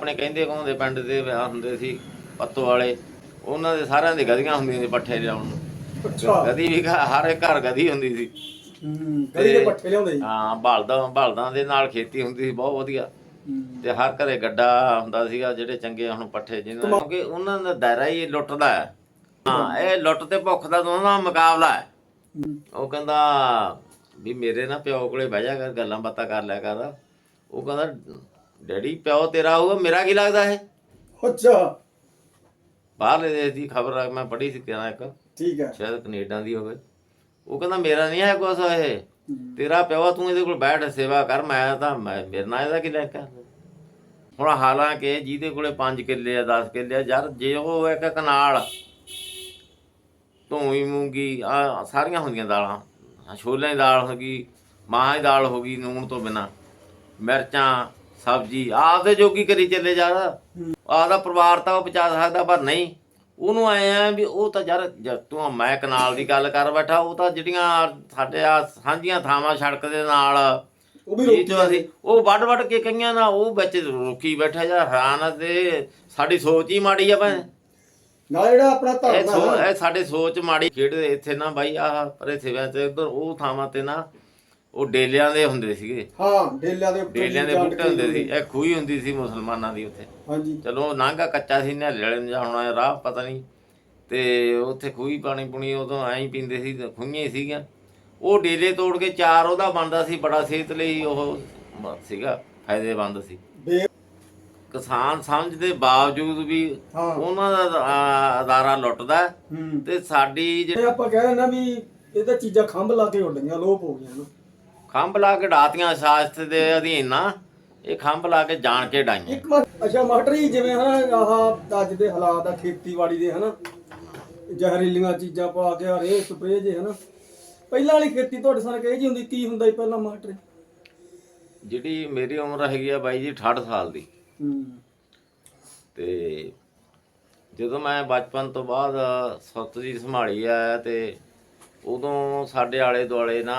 ਆਪਣੇ ਕਹਿੰਦੇ ਕਹਾਉਂਦੇ ਪਿੰਡ ਦੇ ਵਿਆਹ ਹੁੰਦੇ ਸੀ ਪੱਤੋ ਵਾਲੇ। ਉਹਨਾਂ ਦੇ ਸਾਰਿਆਂ ਦੇ ਗਧੀਆਂ ਹੁੰਦੀਆਂ ਸੀ ਪੱਠੇ ਲਿਆਉਣ ਨੂੰ। ਗਧੀ ਵੀ ਘ- ਹਰ ਇੱਕ ਘਰ ਗਧੀ ਹੁੰਦੀ ਸੀ। ਹੂੰ ਦੇ ਪੱਠੇ ਲਿਆਉਂਦੇ ਜੀ ਹਾਂ ਬਲਦਾਂ ਬਲਦਾਂ ਦੇ ਨਾਲ ਖੇਤੀ ਹੁੰਦੀ ਸੀ ਬਹੁਤ ਵਧੀਆ। ਹੂੰ। ਤੇ ਹਰ ਘਰੇ ਗੱਡਾ ਹੁੰਦਾ ਸੀਗਾ ਜਿਹੜੇ ਚੰਗੇ ਹੁਣ ਪੱਠੇ ਜਿਹਨਾਂ ਕਿਉਂਕਿ ਉਹਨਾਂ ਦਾ ਦਾਇਰਾ ਹੀ ਲੁੱਟ ਦਾ ਹੈ। ਹਾਂ ਇਹ ਲੁੱਟ ਤੇ ਭੁੱਖ ਦਾ ਦੋਨਾਂ ਦਾ ਮੁਕਾਬਲਾ ਹੈ। ਹੂੰ। ਉਹ ਕਹਿੰਦਾ ਵੀ ਮੇਰੇ ਨਾ ਪਿਓ ਕੋਲੇ ਬਹਿ ਜਾ ਕਰ ਗੱਲਾਂ ਬਾਤਾਂ ਕਰ ਲਿਆ ਕਰ। ਉਹ ਕਹਿੰਦਾ ਡੈਡੀ ਪਿਓ ਤੇਰਾ ਹੋਊਗਾ ਮੇਰਾ ਕੀ ਲੱਗਦਾ ਹੈ ਅੱਛਾ। ਬਾਹਰਲੇ ਦੇਸ਼ ਦੀ ਖਬਰ ਮੈਂ ਪੜ੍ਹੀ ਸੀ ਕਿਹਾ ਇੱਕ। ਠੀਕ ਹੈ। ਸ਼ਾਇਦ ਕੈਨੇਡਾ ਦੀ ਹੋਵੇ। ਉਹ ਕਹਿੰਦਾ ਮੇਰਾ ਨਹੀਂ ਹੈ ਕੁਛ ਇਹ। ਤੇਰਾ ਪਿਓ ਤੂੰ ਇਹਦੇ ਕੋਲ ਬੈਠ ਸੇਵਾ ਕਰ ਮੈਂ ਤਾਂ ਮੈਂ ਮੇਰੇ ਨਾਲ ਇਹਦਾ ਕੀ ਲੈ ਕੇ ਹੁਣ ਹਾਲਾਂਕਿ ਜਿਹਦੇ ਕੋਲੇ 5 ਕਿੱਲੇ ਆ 10 ਕਿੱਲੇ ਆ ਯਾਰ ਜੇ ਉਹ ਇੱਕ ਕਨਾਲ ਧੂਈ ਮੂੰਗੀ ਆ ਸਾਰੀਆਂ ਹੁੰਦੀਆਂ ਦਾਲਾਂ। ਆਹ ਛੋਲਿਆਂ ਦੀ ਦਾਲ ਹੋ ਗਈ ਮਾਹਾਂ ਦੀ ਦਾਲ ਹੋ ਗਈ ਨੂਣ ਤੋਂ ਬਿਨਾ। ਮਿਰਚਾਂ ਸਬਜ਼ੀ ਆਪਦੇ ਜੋਗੀ ਕਰੀ ਚੱਲੇ ਯਾਰ ਆਪਦਾ ਪਰਿਵਾਰ ਤਾਂ ਉਹ ਬਚਾ ਸਕਦਾ ਪਰ ਨਹੀਂ। ਉਹਨੂੰ ਆਏ ਆ ਵੀ ਉਹ ਤਾਂ ਯਾਰ ਜ- ਤੂੰ ਮੈਂ ਕਨਾਲ ਦੀ ਗੱਲ ਕਰ ਬੈਠਾ ਉਹ ਤਾਂ ਜਿਹੜੀਆਂ ਸਾਡੇ ਆ ਸਾਂਝੀਆਂ ਥਾਵਾਂ ਸੜਕ ਦੇ ਨਾਲ। ਉਹ ਵੀ ਇਹ ਰੋਟੀ ਜੋ ਅਸੀਂ ਉਹ ਵੱਡ ਵੱਡ ਕੇ ਕਈਆਂ ਨਾ ਉਹ ਵਿੱਚ ਰੁਕੀ ਬੈਠਾ ਜਾਂ ਹੈਰਾਨ ਤੇ ਸਾਡੀ ਸੋਚ ਹੀ ਮਾੜੀ ਆ ਭਾਵੇਂ ਨਾਲ ਜਿਹੜਾ ਆਪਣਾ ਧਰਮ ਇਹ ਸਾਡੇ ਸੋਚ ਮਾੜੀ ਖੇਡਦੇ ਇੱਥੇ ਨਾ ਬਾਈ ਆਹ ਪਰੇ ਸਿਵਿਆਂ ਤੇ ਉਧਰ ਉਹ ਥਾਵਾਂ ਤੇ ਨਾ ਉਹ ਡੇਲਿਆਂ ਦੇ ਹੁੰਦੇ ਸੀਗੇ। ਹਾਂ ਡੇਲਿਆਂ ਦੇ ਡੇਲਿਆਂ ਦੇ ਜੰਡ ਬੂਟੇ ਹੁੰਦੇ ਸੀ। ਇਹ ਖੂਹੀ ਹੁੰਦੀ ਸੀ ਮੁਸਲਮਾਨਾਂ ਦੀ ਉੱਥੇ। ਹਾਂਜੀ। ਚਲੋ ਨਾਂਗਾ ਕੱਚਾ ਸੀ ਨਿਹਲੇ ਵਾਲੇ ਨੂੰ ਜਾਂ ਹੁਣ ਇਹ ਰਾਹ ਪਤਾ ਨਹੀਂ। ਤੇ ਉੱਥੇ ਖੂਹੀ ਪਾਣੀ ਪੁਣੀ ਉਦੋਂ ਐਂ ਹੀ ਪੀਂਦੇ ਸੀ ਖੂਹੀਆਂ ਹੀ ਸੀਗੀਆਂ। ਉਹ ਡੇਲੇ ਤੋੜ ਕੇ ਚਾਰ ਉਹਦਾ ਬਣਦਾ ਸੀ ਬੜਾ ਸਿਹਤ ਲਈ ਉਹ ਸੀਗਾ ਫਾਇਦੇਮੰਦ ਸੀ। ਬੇ ਕਿਸਾਨ ਸਮਝਦੇ ਬਾਵਜੂਦ ਵੀ ਹਾਂ। ਉਹਨਾਂ ਦਾ ਅ, ਅਦਾਰਾ ਲੁੱਟਦਾ। ਹੈ। ਹੂੰ ਤੇ ਸਾਡੀ ਜਿਹੜੀ ਆਪਾਂ ਕਹਿ ਰਹੇ ਨਾ ਵੀ ਇਹ ਤਾਂ ਚੀਜ਼ਾਂ ਖੰਭ ਲਾ ਕੇ ਉੱਡ ਗਈਆਂ ਲੋਪ ਹੋ ਗਈਆਂ। ਨਾ ਖੰਭ ਲਾ ਕੇ ਡਾਤੀਆਂ ਸ਼ਾਸਤ ਦੇ ਅਧੀਨ ਨਾ ਇਹ ਖੰਭ ਲਾ ਕੇ ਜਾਣ ਕੇ ਡਾਈਆਂ। ਇੱਕ ਮਾ ਅੱਛਾ ਮਾਸਟਰ ਜੀ ਜਿਵੇਂ ਹਨਾ ਆਹ ਅੱਜ ਦੇ ਹਾਲਾਤ ਆ ਖੇਤੀਬਾੜੀ ਦੇ ਹਨਾ। ਜ਼ਹਿਰੀਲੀਆਂ ਚੀਜ਼ਾਂ ਪਾ ਕੇ ਹਰੇ ਸਪਰੇਅ ਜੇ ਹਨਾ। ਪਹਿਲਾਂ ਵਾਲੀ ਖੇਤੀ ਤੁਹਾਡੇ ਸਾਨ ਕਹੀ ਜੀ ਹੁੰਦੀ ਕੀ ਹੁੰਦਾ ਸੀ ਪਹਿਲਾਂ ਮਾਸਟਰ ਜਿਹੜੀ ਮੇਰੀ ਉਮਰ ਹੈਗੀ ਆ ਬਾਈ ਜੀ 68 ਸਾਲ ਦੀ। ਹੂੰ। ਤੇ ਜਦੋਂ ਮੈਂ ਬਚਪਨ ਤੋਂ ਬਾਅਦ ਸੁੱਤ ਦੀ ਸੰਭਾਲੀ ਆ ਤੇ ਉਦੋਂ ਸਾਡੇ ਆਲੇ ਦੁਆਲੇ ਨਾ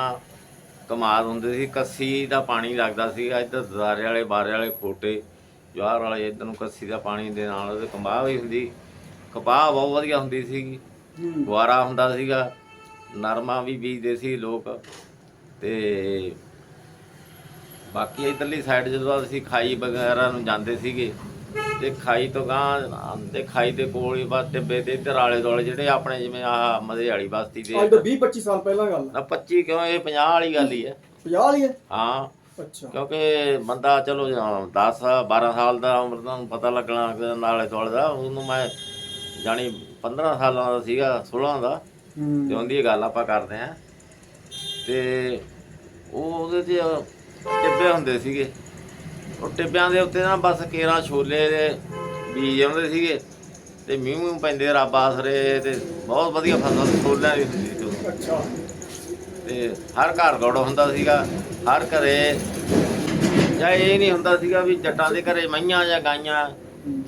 ਕਮਾਦ ਹੁੰਦੇ ਸੀ ਕੱਸੀ ਦਾ ਪਾਣੀ ਲੱਗਦਾ ਸੀ ਇੱਧਰ ਦਦਾਰੇ ਵਾਲੇ ਬਾਰੇ ਵਾਲੇ ਖੋਟੇ ਜਵਾਰ ਵਾਲੇ ਇੱਧਰ ਨੂੰ ਕੱਸੀ ਦਾ ਪਾਣੀ ਦੇ ਨਾਲ ਉਹਦੇ ਕਮਾਹ ਵੀ ਹੁੰਦੀ ਕਪਾਹ ਬਹੁਤ ਵਧੀਆ ਹੁੰਦੀ ਹੂੰ। ਗੁਆਰਾ ਹੁੰਦਾ ਸੀਗਾ ਨਰਮਾ ਵੀ ਬੀਜਦੇ ਸੀ ਲੋਕ ਤੇ ਬਾਕੀ ਇਧਰਲੀ ਸਾਈਡ ਜਦੋਂ ਅਸੀਂ ਖਾਈ ਵਗੈਰਾ ਨੂੰ ਜਾਂਦੇ ਸੀਗੇ ਤੇ ਖਾਈ ਤੋਂ ਗਾਂ ਤੇ ਖਾਈ ਦੇ ਕੋਲ ਹੀ ਬਸ ਟਿੱਬੇ ਤੇ ਇੱਧਰ ਆਲੇ ਦੁਆਲੇ ਜਿਹੜੇ ਆਪਣੇ ਜਿਵੇਂ ਆਹ ਮਦੇ ਵਾਲੀ ਬਸਤੀ ਦੇ ਅੱਜ ਤੋਂ 20 25 ਸਾਲ ਪਹਿਲਾਂ ਗੱਲ ਆ ਨਾ 25 ਕਿਉਂ? ਇਹ 50 ਵਾਲੀ ਗੱਲ ਹੀ ਹੈ। 50 ਵਾਲੀ ਹੈ? ਹਾਂ। ਅੱਛਾ। ਕਿਉਂਕਿ ਬੰਦਾ ਚਲੋ 10 12 ਸਾਲ ਦਾ ਉਮਰ ਦਾ ਪਤਾ ਲੱਗਣਾ ਨਾਲੇ ਦੁਆਲੇ ਦਾ। ਉਹਨੂੰ ਮੈਂ ਜਾਣੀ 15 ਸਾਲਾਂ ਦਾ ਸੀਗਾ 16 ਦਾ। ਤੇ ਉਹਦੀ ਗੱਲ ਆਪਾਂ ਕਰਦੇ ਆਂ ਤੇ ਉਹ ਉਹਦੇ ਤੇ ਟਿੱਬੇ ਹੁੰਦੇ ਸੀਗੇ। ਉਹ ਟਿੱਬਿਆਂ ਦੇ ਉੱਤੇ ਨਾ ਬਸ ਕੇਰਾ ਛੋਲੇ ਦੇ ਬੀਜ ਆਉਂਦੇ ਸੀਗੇ ਤੇ ਮੀਂਹ ਮੂੰਹ ਪੈਂਦੇ ਰੱਬ ਆਸਰੇ ਤੇ ਬਹੁਤ ਵਧੀਆ ਫਸਲ ਛੋਲਿਆਂ ਦੀ ਹੁੰਦੀ ਸੀ ਉਦੋਂ। ਅੱਛਾ ਤੇ ਹਰ ਘਰ ਗੜ ਹੁੰਦਾ ਸੀਗਾ ਹਰ ਘਰੇ ਜਾਂ ਇਹ ਨਹੀਂ ਹੁੰਦਾ ਸੀਗਾ ਵੀ ਜੱਟਾਂ ਦੇ ਘਰੇ ਮਈਆਂ ਜਾਂ ਗਾਈਆਂ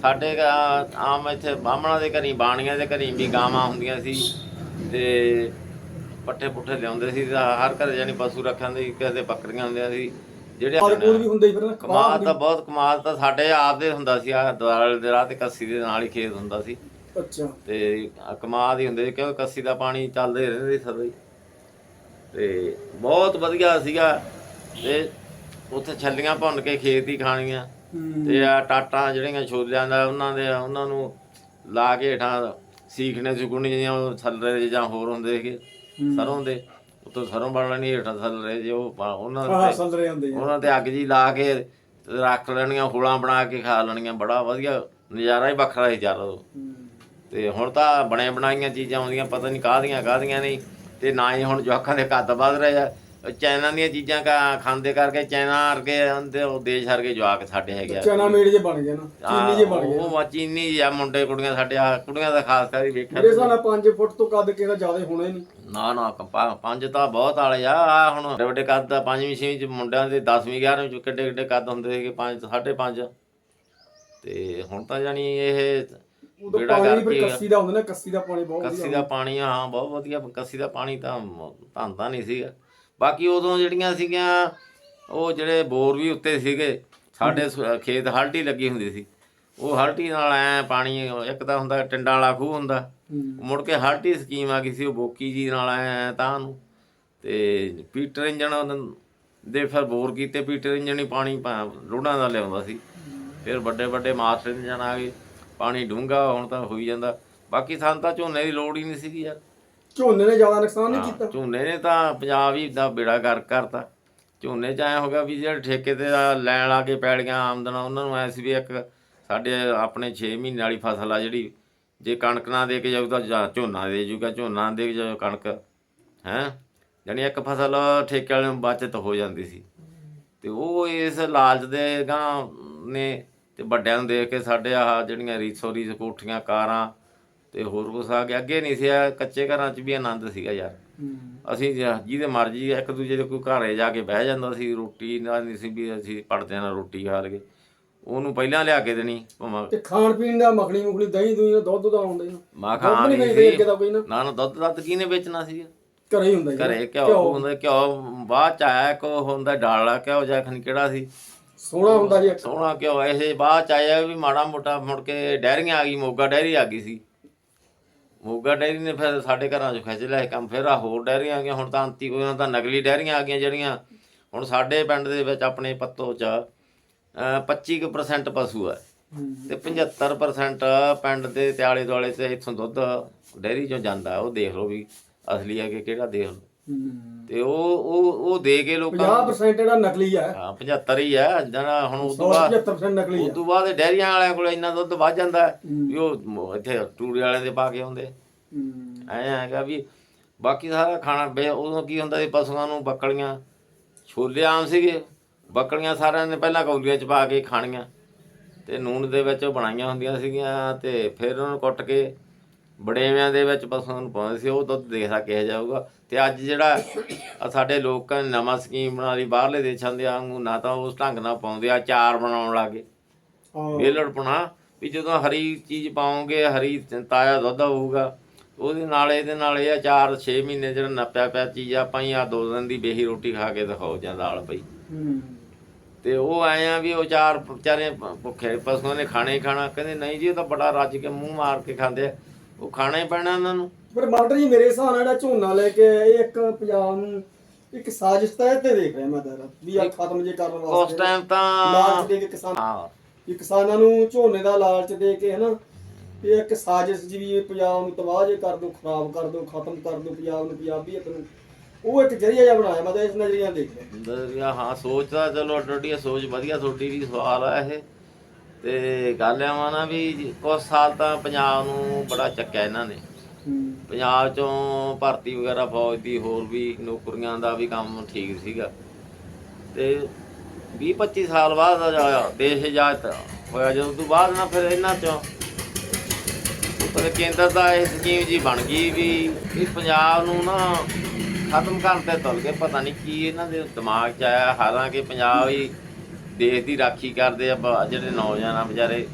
ਸਾਡੇ ਘ- ਆਮ ਇੱਥੇ ਬਾਹਮਣਾਂ ਦੇ ਘਰੀ ਬਾਣੀਆਂ ਦੇ ਘਰੀ ਵੀ ਗਾਵਾਂ ਹੁੰਦੀਆਂ ਸੀ ਤੇ ਪੱਠੇ ਪੁੱਠੇ ਲਿਆਉਂਦੇ ਸੀ ਤਾਂ ਹਰ ਘਰੇ ਜਾਨੀ ਪਸ਼ੂ ਰੱਖਣ ਦੀ ਕਿਸੇ ਦੇ ਬੱਕਰੀਆਂ ਹੁੰਦੀਆਂ ਸੀ ਜਿਹੜੇ ਔਰ ਕੋਲ ਵੀ ਹੁੰਦੇ ਸੀ ਫਿਰ ਨਾ ਕਮਾਦ ਤਾਂ ਬਹੁਤ ਕਮਾਦ ਤਾਂ ਸਾਡੇ ਆਪ ਦੇ ਹੁੰਦਾ ਸੀ ਆ ਦੁਆਲੇ ਦੇ ਰਾਹ ਤੇ ਕੱਸੀ ਦੇ ਨਾਲ ਹੀ ਖੇਤ ਹੁੰਦਾ ਸੀ। ਅੱਛਾ। ਤੇ ਕਮਾਦ ਹੀ ਹੁੰਦੇ ਸੀ ਕਿਉਂਕਿ ਕੱਸੀ ਦਾ ਪਾਣੀ ਚੱਲਦੇ ਰਹਿੰਦੇ ਸੀ ਸਦਾ ਹੀ। ਤੇ ਬਹੁਤ ਵਧੀਆ ਸੀਗਾ ਤੇ ਉੱਥੇ ਛੱਲੀਆਂ ਭੁੰਨ ਕੇ ਖੇਤ ਹੀ ਖਾਣੀਆਂ। ਹੂੰ। ਤੇ ਆ ਟਾਟਾ ਜਿਹੜੀਆਂ ਛੋਲਿਆਂ ਦਾ ਉਹਨਾਂ ਦੇ ਉਹਨਾਂ ਨੂੰ ਲਾ ਕੇ ਹੇਠਾਂ ਸੀਖਣੇ ਉਹ ਥੱਲੇ ਜਾਂ ਹੋਰ ਹੁੰਦੇ ਸੀਗੇ ਸਰੋਂ ਦੇ। ਉੱਤੋਂ ਸਰੋਂ ਬਣ ਲੈਣੀ ਹੇਠਾਂ ਥੱਲੇ ਜੇ ਉਹ ਪਾ- ਉਹਨਾਂ ਹਾਂ ਦੇ ਸਲ ਰਹੇ ਹੁੰਦੇ ਆ ਉਹਨਾਂ ਤੇ ਅੱਗ ਜੀ ਲਾ ਕੇ ਰੱਖ ਲੈਣੀਆਂ ਹੋਲਾਂ ਬਣਾ ਕੇ ਖਾ ਲੈਣੀਆਂ ਬੜਾ ਵਧੀਆ ਨਜ਼ਾਰਾ ਹੀ ਵੱਖਰਾ ਸੀ ਚੱਲ ਉਦੋਂ। ਹੂੰ। ਤੇ ਹੁਣ ਤਾਂ ਬਣੇ ਬਣਾਈਆਂ ਚੀਜ਼ਾਂ ਆਉਂਦੀਆਂ ਪਤਾ ਨਹੀਂ ਕਾਹਦੀਆਂ ਕਾਹਦੀਆਂ ਨਹੀਂ ਤੇ ਨਾ ਹੀ ਹੁਣ ਜਵਾਕਾਂ ਦੇ ਕੱਦ ਵੱਧ ਰਹੇ ਆ ਉਹ ਚਾਈਨਾ ਦੀਆਂ ਚੀਜ਼ਾਂ ਕਾ- ਖਾਂਦੇ ਕਰਕੇ ਚਾਈਨਾ ਵਰਗੇ ਹੁੰਦੇ ਉਹ ਦੇਸ਼ ਵਰਗੇ ਜਵਾਕ ਸਾਡੇ ਹੈਗੇ ਆ। ਚਨਾ ਮੇੜ ਜੇ ਬਣ ਗਏ ਨਾ ਚੀਨੀ ਜੇ ਬਣ ਗਏ ਉਹ ਵਾ ਚੀਨੀ ਆ ਮੁੰਡੇ ਕੁੜੀਆਂ ਸਾਡੇ ਆ ਕੁੜੀਆਂ ਦਾ ਖਾਸ ਕਰਕੇ ਵੇਖਿਆ ਮੇਰੇ ਹਿਸਾਬ ਨਾਲ 5 ਫੁੱਟ ਤੋਂ ਕੱਦ ਕਿਹਦਾ ਜ਼ਿਆਦਾ ਹੋਣਾ ਹੀ ਨਹੀਂ। ਨਾ ਨਾ ਕੰਪਾ- ਪੰਜ ਤਾਂ ਬਹੁਤ ਵਾਲੇ ਆ ਆਹ ਹੁਣ ਵੱਡੇ ਵੱਡੇ ਕੱਦ ਦਾ ਪੰਜਵੀਂ ਛੇਵੀਂ ਚ ਮੁੰਡਿਆਂ ਦੇ 10ਵੀਂ 11ਵੀਂ ਚ ਕਿੱਡੇ ਕਿੱਡੇ ਕੱਦ ਹੁੰਦੇ ਸੀਗੇ ਪੰਜ ਸਾਢੇ ਪੰਜ। ਤੇ ਹੁਣ ਤਾਂ ਜਾਨੀ ਇਹ ਉਦੋਂ ਬੇੜਾ ਪਾਣੀ ਗਰਕ ਫਿਰ ਹੀ ਆ। ਕੱਸੀ ਦਾ ਹੁੰਦਾ ਨਾ ਕੱਸੀ ਦਾ ਪਾਣੀ ਬਹੁਤ ਕੱਸੀ ਵਧੀਆ ਦਾ ਪਾਣੀ ਆ, ਹਾਂ ਬਹੁਤ ਵਧੀਆ ਕੱਸੀ ਦਾ ਪਾਣੀ ਤਾਂ ਧੰਦਾ ਨਹੀਂ ਸੀਗਾ। ਬਾਕੀ ਉਦੋਂ ਜਿਹੜੀਆਂ ਸੀਗੀਆਂ ਉਹ ਜਿਹੜੇ ਬੋਰ ਵੀ ਉੱਤੇ ਸੀਗੇ ਸਾਡੇ ਸ- ਖੇਤ ਹਲਟੀ ਲੱਗੀ ਹੁੰਦੀ ਸੀ। ਉਹ ਹਲਟੀ ਨਾਲ ਐ ਪਾਣੀ ਇੱਕ ਤਾਂ ਹੁੰਦਾ ਟਿੰਡਾਂ ਵਾਲਾ ਖੂਹ ਹੁੰਦਾ। ਮੁੜ ਕੇ ਹਲਟੀ ਸਕੀਮ ਆ ਗਈ ਸੀ ਉਹ ਬੋਕੀ ਜੀ ਨਾਲ ਐ ਤਾਂ ਨੂੰ। ਤੇ ਪੀਟਰ ਇੰਜਣ ਦੇ ਫਿਰ ਬੋਰ ਕੀਤੇ ਪੀਟਰ ਇੰਜਣ ਹੀ ਪਾਣੀ ਪਾ- ਰੋੜਾਂ ਦਾ ਲਿਆਉਂਦਾ ਸੀ। ਫਿਰ ਵੱਡੇ ਵੱਡੇ ਮਾਸਟਰ ਇੰਜਣ ਆ ਗਏ ਪਾਣੀ ਡੂੰਘਾ ਹੁਣ ਤਾਂ ਹੋਈ ਜਾਂਦਾ। ਬਾਕੀ ਸਾਨੂੰ ਤਾਂ ਝੋਨੇ ਦੀ ਲੋੜ ਹੀ ਨਹੀਂ ਸੀਗੀ ਯਾਰ। ਝੋਨੇ ਨੇ ਜ਼ਿਆਦਾ ਨੁਕਸਾਨ ਨਹੀਂ ਕੀਤਾ। ਝੋਨੇ ਨੇ ਤਾਂ ਪੰਜਾਬ ਹੀ ਦਾ ਬੇੜਾ ਗਰਕ ਕਰਤਾ। ਝੋਨੇ ਚ ਐ ਹੋ ਗਿਆ ਵੀ ਜਿਹੜੇ ਠੇਕੇ ਤੇ ਆ ਲੈਣ ਲਾ ਕੇ ਪੈੜੀਆਂ ਆਮਦਨ ਉਹਨਾਂ ਨੂੰ ਐ ਸੀ ਵੀ ਇੱਕ ਸਾਡੇ ਆਪਣੇ 6 ਮਹੀਨੇ ਵਾਲੀ ਫਸਲ ਆ ਜਿਹੜੀ ਜੇ ਕਣਕ ਨਾ ਦੇ ਕੇ ਜਾਊ ਤਾਂ ਝੋਨਾ ਦੇ ਜੂਗਾ ਝੋਨਾ ਦੇ ਕੇ ਜਾਊ ਕਣਕ ਹੈ? ਜਾਣੀ ਇੱਕ ਫਸਲ ਠੇਕੇ ਵਾਲੇ ਨੂੰ ਬਚਤ ਹੋ ਜਾਂਦੀ ਸੀ। ਤੇ ਉਹ ਇਸ ਲਾਲਚ ਦੇ ਗਾਂ ਨੇ ਤੇ ਵੱਡਿਆਂ ਨੂੰ ਦੇਖ ਕੇ ਸਾਡੇ ਆਹ ਜਿਹੜੀਆਂ ਰੀਸੋ ਰੀਸ ਕੋਠੀਆਂ ਕਾਰਾਂ ਤੇ ਹੋਰ ਕੁਛ ਆ ਗਿਆ। ਅੱਗੇ ਨਹੀਂ ਸੀ ਆ ਕੱਚੇ ਘਰਾਂ 'ਚ ਵੀ ਆਨੰਦ ਸੀਗਾ ਯਾਰ। ਅਸੀਂ ਜ- ਜਿਹਦੇ ਮਰਜ਼ੀ ਇੱਕ ਦੂਜੇ ਦੇ ਕੋਈ ਘਰੇ ਜਾ ਕੇ ਬਹਿ ਜਾਂਦਾ ਸੀ ਰੋਟੀ ਨਾਲ ਨਹੀਂ ਸੀ ਵੀ ਅਸੀਂ ਪੜਦੇ ਨਾਲ ਰੋਟੀ ਖਾ ਲਗੇ ਉਹਨੂੰ ਪਹਿਲਾਂ ਲਿਆ ਕੇ ਦੇਣੀ ਭਾਵੇਂ ਤੇ ਖਾਣ ਪੀਣ ਦਾ ਮੱਖਣੀ ਮੁਖਣੀ ਦਹੀਂ ਦੂਈ ਦੁੱਧ ਦਾ ਆਉਂਦਾ ਹੀ ਮਾ ਖਾਣ ਨਹੀਂ ਨਹੀਂ ਅੱਗੇ ਤਾਂ ਕੋਈ ਨਾ। ਨਾ ਨਾ ਦੁੱਧ ਦੱਧ ਕਿਹਨੇ ਵੇਚਣਾ ਸੀ ਘਰੇ ਹੀ ਹੁੰਦਾ ਜੀ ਘਰੇ ਘਿਓ ਹੁੰਦਾ ਘਿਓ ਬਾਅਦ ਚ ਆਇਆ ਕੋ ਹੁੰਦਾ ਡਾਲਾ ਘਿਓ ਜਾਂ ਖਨ ਕਿਹੜਾ ਸੀ? ਸੋਹਣਾ ਹੁੰਦਾ ਜੀ ਸੋਹਣਾ ਘਿਓ ਇਹ ਬਾਅਦ ਚ ਆਇਆ ਵੀ ਮਾੜਾ ਮੋਟਾ ਮੁੜ ਕੇ ਡੈਰੀਆਂ ਆ ਗਈ ਮੋਗਾ ਡੈਰੀ ਆ ਗਈ ਸੀ। ਮੋਗਾ ਡੈਰੀ ਨੇ ਫਿਰ ਸਾਡੇ ਘਰਾਂ 'ਚ ਖਿੱਚ ਲਿਆ ਇਹ ਕੰਮ ਫਿਰ ਆ ਹੋਰ ਡੈਰੀਆਂ ਆ ਗਈਆਂ ਹੁਣ ਤਾਂ ਅੰਤੀ ਕੋਈ ਹੁਣ ਤਾਂ ਨਕਲੀ ਡੈਰੀਆਂ ਆ ਗਈਆਂ ਜਿਹੜੀਆਂ ਹੁਣ ਸਾਡੇ ਪਿੰਡ ਦੇ ਵਿੱਚ ਆਪਣੇ ਪੱਤੋ 'ਚ ਅਹ 25% ਪਸ਼ੂ ਹੂੰ। ਤੇ 75% ਪਿੰਡ ਦੇ ਤੇ ਆਲੇ ਦੁਆਲੇ ਤੇ ਇੱਥੋਂ ਦੁੱਧ ਡੈਰੀ 'ਚੋਂ ਜਾਂਦਾ ਉਹ ਦੇਖ ਲਓ ਵੀ ਅਸਲੀ ਹੈ ਕਿ ਕਿਹੜਾ ਦੇਖ ਲਓ। ਤੇ ਉਹ ਉਹ ਉਹ ਦੇ ਕੇ ਲੋਕਾਂ 50% ਜਿਹੜਾ ਨਕਲੀ ਹੈ ਹਾਂ 75 ਹੀ ਹੈ ਜਿਹੜਾ ਹੁਣ ਉਸ ਤੋਂ ਬਾਅਦ 75% ਨਕਲੀ ਉਸ ਹੈ ਤੋਂ ਬਾਅਦ ਡੈਰੀਆਂ ਵਾਲਿਆਂ ਕੋਲ ਇੰਨਾ ਦੁੱਧ ਵੱਧ ਜਾਂਦਾ ਵੀ ਉਹ ਇੱਥੇ ਟੂੜੇ ਵਾਲਿਆਂ ਦੇ ਪਾ ਕੇ ਆਉਂਦੇ। ਐ ਹੈਗਾ ਵੀ ਬਾਕੀ ਸਾਰਾ ਖਾਣਾ ਬੇ ਉਦੋਂ ਕੀ ਹੁੰਦਾ ਸੀ ਪਸ਼ੂਆਂ ਨੂੰ ਬੱਕਲੀਆਂ। ਛੋਲੇ ਆਮ ਸੀਗੇ। ਬੱਕਲੀਆਂ ਸਾਰਿਆਂ ਨੇ ਪਹਿਲਾਂ ਕੌਲੀਆਂ ਚ ਪਾ ਕੇ ਖਾਣੀਆਂ। ਤੇ ਨੂਨ ਦੇ ਵਿੱਚ ਬਣਾਈਆਂ ਹੁੰਦੀਆਂ ਸੀਗੀਆਂ ਤੇ ਫਿਰ ਉਹਨੂੰ ਕੁੱਟ ਕੇ ਬੜੇਵਿਆਂ ਦੇ ਵਿੱਚ ਪਸ਼ੂਆਂ ਨੂੰ ਪਾਉਂਦੇ ਸੀ ਉਹ ਦੁੱਧ ਦੇਖਦਾ ਕਿਹਾ ਜਾਊਗਾ। ਤੇ ਅੱਜ ਜਿਹੜਾ ਸਾਡੇ ਲੋਕਾਂ ਨੇ ਨਵਾਂ ਸਕੀਮ ਬਣਾ ਲਈ ਬਾਹਰਲੇ ਦੇਸ਼ਾਂ ਦੇ ਵਾਂਗੂ ਨਾ ਤਾਂ ਉਸ ਢੰਗ ਨਾਲ ਪਾਉਂਦੇ ਆ ਚਾਰ ਬਣਾਉਣ ਲੱਗੇ। ਵੇਲੜਪਣਾ ਵੀ ਜਦੋਂ ਹਰੀ ਚੀਜ਼ ਪਾਉਂਗੇ ਹਰੀ ਤਾਜ਼ਾ ਦੁੱਧ ਹੋਊਗਾ ਉਹਦੇ ਨਾਲ ਇਹਦੇ ਨਾਲ ਇਹ ਆ 4-6 ਮਹੀਨੇ ਜਿਹੜਾ ਨੱਪਿਆ ਪਿਆ ਚੀਜ਼ ਆਪਾਂ ਹੀ ਆ ਦੋ ਦਿਨ ਦੀ ਬੇਹੀ ਰੋਟੀ ਖਾ ਕੇ ਦਿਖਾਓ ਜਾਂ ਦਾਲ ਪਈ। ਤੇ ਉਹ ਆਏ ਆ ਵੀ ਉਹ ਚਾਰ ਵਿਚਾਰੇ ਭੁੱਖੇ ਪਸ਼ੂਆਂ ਨੇ ਖਾਣਾ ਖਾਣਾ ਕਹਿੰਦੇ ਨਹੀਂ ਜੀ ਉਹ ਤਾਂ ਬੜਾ ਰੱਜ ਕੇ ਮੂੰਹ ਮਾਰ ਕੇ ਖਾਂਦੇ ਆ। ਉਹ ਖਾਣਾ ਹੀ ਪੈਣਾ ਉਹਨਾਂ ਨੂੰ। ਪਰ ਮਾਸਟਰ ਜੀ ਮੇਰੇ ਹਿਸਾਬ ਨਾਲ ਜਿਹੜਾ ਝੋਨਾ ਲੈ ਕੇ ਆਏ, ਇਹ ਇੱਕ ਪੰਜਾਬ ਨੂੰ ਇੱਕ ਸਾਜ਼ਿਸ਼ ਤਹਿਤ ਤੇ ਦੇਖ ਰਿਹਾ ਮੈਂ ਤਾਂ ਵੀ ਆ ਖਤਮ ਜੇ ਕਰਨ ਉਸ ਵਾਸਤੇ ਟਾਈਮ ਤਾਂ ਲਾਲਚ ਦੇ ਕੇ ਕਿਸਾਨ ਹਾਂ। ਵੀ ਕਿਸਾਨਾਂ ਨੂੰ ਝੋਨੇ ਦਾ ਲਾਲਚ ਦੇ ਕੇ ਹਨਾ ਇਹ ਇੱਕ ਸਾਜ਼ਿਸ਼ ਜੀ ਵੀ ਇਹ ਪੰਜਾਬ ਨੂੰ ਤਬਾਹ ਜੇ ਕਰ ਦੋ ਖਰਾਬ ਕਰ ਦੋ ਖਤਮ ਕਰ ਦੋ ਪੰਜਾਬ ਨੂੰ ਪੰਜਾਬੀਅਤ ਨੂੰ। ਉਹ ਇੱਕ ਜਰੀਆ ਜਿਹਾ ਬਣਾਇਆ ਮੈਂ ਤਾਂ ਇਸ ਨਜ਼ਰੀਆ ਦੇਖ ਰਿਹਾ। ਦਰਿਆ ਹਾਂ ਸੋਚਦਾ ਚਲੋ ਅੱਡੀ ਸੋਚ ਵਧੀਆ ਤੁਹਾਡੀ ਵੀ ਸਵਾਲ ਆ ਇਹ। ਤੇ ਗੱਲ ਆਵਾਂ ਨਾ ਵੀ ਕੁਛ ਸਾਲ ਤਾਂ ਪੰਜਾਬ ਨੂੰ ਬੜਾ ਚੱਕਿਆ ਇਹਨਾਂ ਨੇ। ਪੰਜਾਬ ਚੋਂ ਭਰਤੀ ਵਗੈਰਾ ਫੌਜ ਦੀ ਹੋਰ ਵੀ ਨੌਕਰੀਆਂ ਦਾ ਵੀ ਕੰਮ ਠੀਕ ਸੀਗਾ। ਤੇ 20 25 ਸਾਲ ਬਾਅਦ ਆ ਦੇਸ਼ ਆਜ਼ਾਦ ਹੋਇਆ। ਜਦੋਂ ਤੋਂ ਬਾਅਦ ਨਾ ਫਿਰ ਇਹਨਾਂ ਚੋਂ ਉੱਪਰ ਕੇਂਦਰ ਦਾ ਇਹ ਸਕੀਮ ਜੀ ਬਣ ਗਈ ਵੀ ਇਹ ਪੰਜਾਬ ਨੂੰ ਨਾ ਖਤਮ ਕਰਨ ਤੇ ਤੁਲ ਗਏ। ਪਤਾ ਨਹੀਂ ਕੀ ਇਹਨਾਂ ਦੇ ਦਿਮਾਗ 'ਚ ਆਇਆ। ਹਾਲਾਂਕਿ ਪੰਜਾਬ ਹੀ ਦੇਸ਼ ਦੀ ਰਾਖੀ ਕਰਦੇ ਆ ਬ- ਜਿਹੜੇ ਨੌਜਵਾਨ ਆ ਵਿਚਾਰੇ